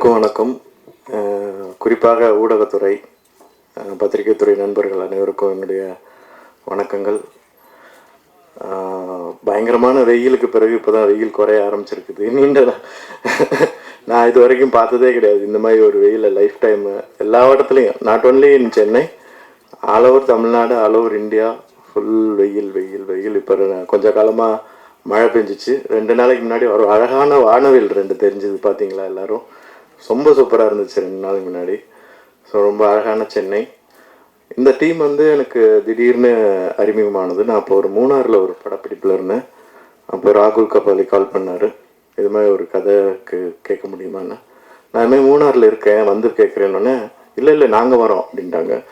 அனைவருக்கும் வணக்கம். குறிப்பாக ஊடகத்துறை பத்திரிகைத்துறை நண்பர்கள் அனைவருக்கும் என்னுடைய வணக்கங்கள். பயங்கரமான வெயிலுக்கு பிறகு இப்போ தான் வெயில் குறைய ஆரம்பிச்சிருக்குது. நீண்ட நான் இது வரைக்கும் பார்த்ததே கிடையாது. இந்த மாதிரி ஒரு வெயில லைஃப் டைம் எல்லா இடத்துலையும் not only in Chennai all over Tamil Nadu all over India full வெயில் வெயில் வெயில். இப்போ கொஞ்ச காலமாக மழை பெஞ்சிச்சு. ரெண்டு நாளைக்கு முன்னாடி ஒரு அழகான வானவில் ரெண்டு தெரிஞ்சது பார்த்தீங்களா எல்லாரும்? ரொம்ப சூப்பராக இருந்துச்சு ரெண்டு நாளுக்கு முன்னாடி. ஸோ ரொம்ப அழகான சென்னை. இந்த டீம் வந்து எனக்கு திடீர்னு அறிமுகமானது. நான் அப்போ ஒரு மூணாரில் ஒரு படப்பிடிப்பில் இருந்தேன். அப்போ ராகுல் கபாலி கால் பண்ணார். இது மாதிரி ஒரு கதைக்கு கேட்க முடியுமான்னு நான் இதுமாதிரி மூணாரில் இருக்கேன் வந்து கேட்குறேன்னொன்னே இல்லை இல்லை நாங்கள் வரோம் அப்படின்ட்டாங்க.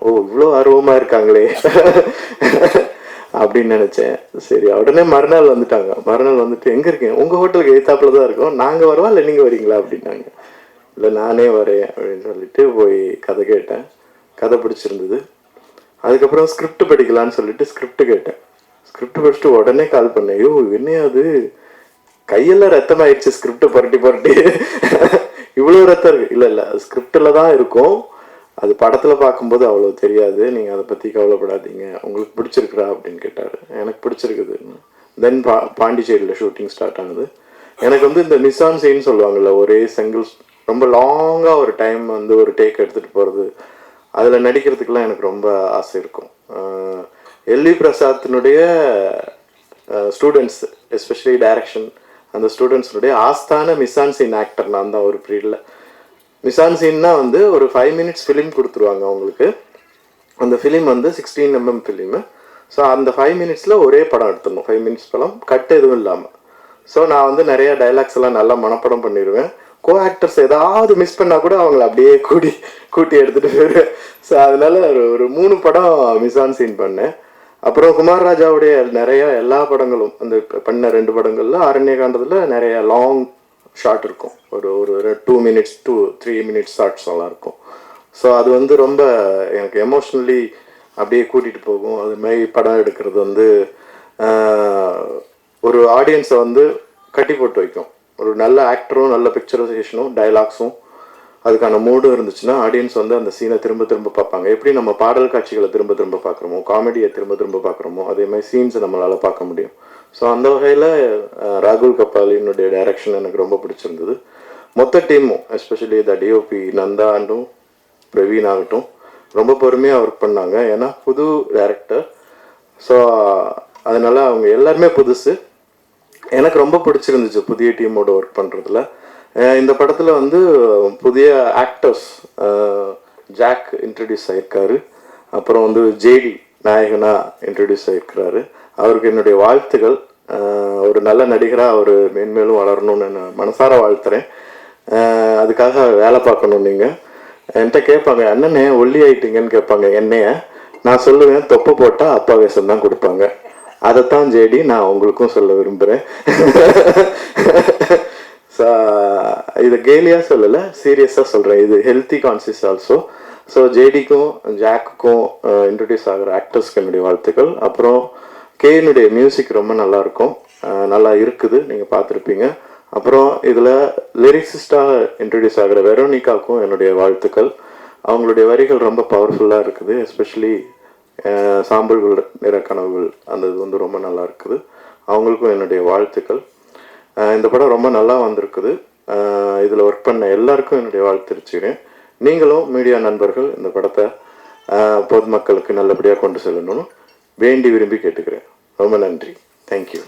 ஓ இவ்வளோ ஆர்வமாக இருக்காங்களே. அப்படின்னு நினச்சேன். சரி உடனே மறுநாள் வந்துட்டாங்க. மறுநாள் வந்துட்டு எங்கே இருக்கீங்க? உங்கள் ஹோட்டலுக்கு எழுத்தாப்பில் தான் இருக்கோம். நாங்கள் வருவா? இல்லை நீங்கள் வரீங்களா? அப்படின்னாங்க. இல்லை நானே வரேன் அப்படின்னு சொல்லிட்டு போய் கதை கேட்டேன். கதை பிடிச்சிருந்தது. அதுக்கப்புறம் ஸ்கிரிப்ட் படிக்கலான்னு சொல்லிட்டு ஸ்கிரிப்ட் கேட்டேன். ஸ்கிரிப்ட் படிச்சுட்டு உடனே கால் பண்ணேன். ஐயோ என்ன அது? கையெல்லாம் ரத்தமாயிடுச்சு ஸ்கிரிப்ட் புரட்டி புரட்டி. இவ்வளோ ரத்தம் இருக்கு. இல்லை இல்லை ஸ்கிரிப்டில் தான் இருக்கும். அது படத்தில் பார்க்கும்போது அவ்வளோ தெரியாது. நீங்கள் அதை பற்றி கவலைப்படாதீங்க. உங்களுக்கு பிடிச்சிருக்குறா அப்படின்னு கேட்டார். எனக்கு பிடிச்சிருக்குது. தென் பா பாண்டிச்சேரியில் ஷூட்டிங் ஸ்டார்ட் ஆனது. எனக்கு வந்து இந்த நிசான் சீன் சொல்லுவாங்கள்ல ஒரே செங்கிள் ரொம்ப லாங்காக ஒரு டைம் வந்து ஒரு டேக் எடுத்துகிட்டு போகிறது அதில் நடிக்கிறதுக்கெலாம் எனக்கு ரொம்ப ஆசை இருக்கும். எல்வி பிரசாத்தினுடைய ஸ்டூடெண்ட்ஸ் எஸ்பெஷலி டைரக்ஷன் அந்த ஸ்டூடெண்ட்ஸுடைய ஆஸ்தான மிசான் சீன் ஆக்டர் நான் தான் ஒரு பீரியடில் மிசான் சீன்னா வந்து ஒரு ஃபைவ் மினிட்ஸ் ஃபிலிம் கொடுத்துருவாங்க அவங்களுக்கு. அந்த ஃபிலிம் வந்து சிக்ஸ்டீன் எம்எம் ஃபிலிமு ஸோ அந்த ஃபைவ் மினிட்ஸில் ஒரே படம் எடுத்துடணும். ஃபைவ் மினிட்ஸ் படம். கட் எதுவும் இல்லாமல் ஸோ நான் வந்து நிறைய டைலாக்ஸ் எல்லாம் நல்லா மனப்படம் பண்ணிடுவேன். கோ ஆக்டர்ஸ் ஏதாவது மிஸ் பண்ணால் கூட அவங்கள அப்படியே கூடி கூட்டி எடுத்துகிட்டு போயிடுவேன். ஸோ அதனால ஒரு ஒரு மூணு படம் மிசான் சீன் பண்ணேன். அப்புறம் குமார் ராஜாவுடைய நிறைய எல்லா படங்களும் அந்த பண்ண ரெண்டு படங்கள்ல அரண்ய காண்டத்தில் நிறைய லாங் ஷார்ட் இருக்கும். ஒரு ஒரு two minutes two three minutes shorts எல்லாம் இருக்கும். ஸோ அது வந்து ரொம்ப எனக்கு எமோஷ்னலி அப்படியே கூட்டிகிட்டு போகும். அதுமாதிரி படம் எடுக்கிறது வந்து ஒரு ஆடியன்ஸை வந்து கட்டி போட்டு வைக்கும். ஒரு நல்ல ஆக்டரும் நல்ல பிக்சரைசேஷனும் டைலாக்ஸும் அதுக்கான மூடும் இருந்துச்சுன்னா ஆடியன்ஸ் வந்து அந்த சீனை திரும்ப திரும்ப பார்ப்பாங்க. எப்படி நம்ம பாடல் காட்சிகளை திரும்ப திரும்ப பார்க்குறோமோ காமெடியை திரும்ப திரும்ப பார்க்குறோமோ அதே மாதிரி சீன்ஸை நம்மளால் பார்க்க முடியும். ஸோ அந்த வகையில் ராகுல் கபாலினுடைய டைரக்ஷன் எனக்கு ரொம்ப பிடிச்சிருந்தது. மொத்த டீமும் எஸ்பெஷலி த டிஓபி நந்தா ஆண்டும் பிரவீன் ஆகட்டும் ரொம்ப பொறுமையாக ஒர்க் பண்ணாங்க. ஏன்னா புது டேரக்டர் ஸோ அதனால் அவங்க எல்லாருமே புதுசு. எனக்கு ரொம்ப பிடிச்சிருந்துச்சு புதிய டீமோட ஒர்க் பண்ணுறதுல இந்த படத்தில் வந்து புதிய ஆக்டர்ஸ் ஜாக் இன்ட்ரடியூஸ் ஆகியிருக்காரு அப்புறம் வந்து ஜேடி நாயகனா இன்ட்ரடியூஸ் ஆகியிருக்கிறாரு அவருக்கு என்னுடைய வாழ்த்துக்கள் ஒரு நல்ல நடிகராக அவர் மேன்மேலும் வளரணும்னு நான் மனசார வாழ்த்துறேன். அதுக்காக வேலை பார்க்கணும் நீங்கள் என்கிட்ட கேட்பாங்க அண்ணனே ஒல்லி ஆயிட்டீங்கன்னு கேட்பாங்க என்னைய. நான் சொல்லுவேன் தொப்பு போட்டால் அப்பா வேஷம் தான் கொடுப்பாங்க. அதைத்தான் ஜேடி நான் உங்களுக்கும் சொல்ல விரும்புகிறேன் ஸோ இதை கேலியாக சொல்லலை சீரியஸாக சொல்கிறேன் இது ஹெல்த்தி கான்சியஸ் ஆல்சோ ஸோ ஜேடிக்கும் ஜாக்குக்கும் இன்ட்ரடியூஸ் ஆகிற ஆக்டர்ஸ்க்கு என்னுடைய வாழ்த்துக்கள். அப்புறம் கேனுடைய மியூசிக் ரொம்ப நல்லா இருக்கும் நல்லா இருக்குது. நீங்கள் பார்த்துருப்பீங்க. அப்புறம் இதில் லிரிக்ஸிஸ்டாக இன்ட்ரடியூஸ் ஆகிற வெரோனிகாவுக்கும் என்னுடைய வாழ்த்துக்கள். அவங்களுடைய வரிகள் ரொம்ப பவர்ஃபுல்லாக இருக்குது. எஸ்பெஷலி சாம்பல்கள் நிற கனவுகள் அந்த இது வந்து ரொம்ப நல்லா இருக்குது அவங்களுக்கும் என்னுடைய வாழ்த்துக்கள். இந்த படம் ரொம்ப நல்லா வந்திருக்குது. இதில் ஒர்க் பண்ண எல்லாருக்கும் என்னுடைய வாழ்த்துருச்சுக்கிறேன் நீங்களும் மீடியா நண்பர்கள் இந்த படத்தை பொதுமக்களுக்கு நல்லபடியாக கொண்டு செல்லணும்னு வேண்டி விரும்பி கேட்டுக்கிறேன். ரொம்ப நன்றி தேங்க்யூ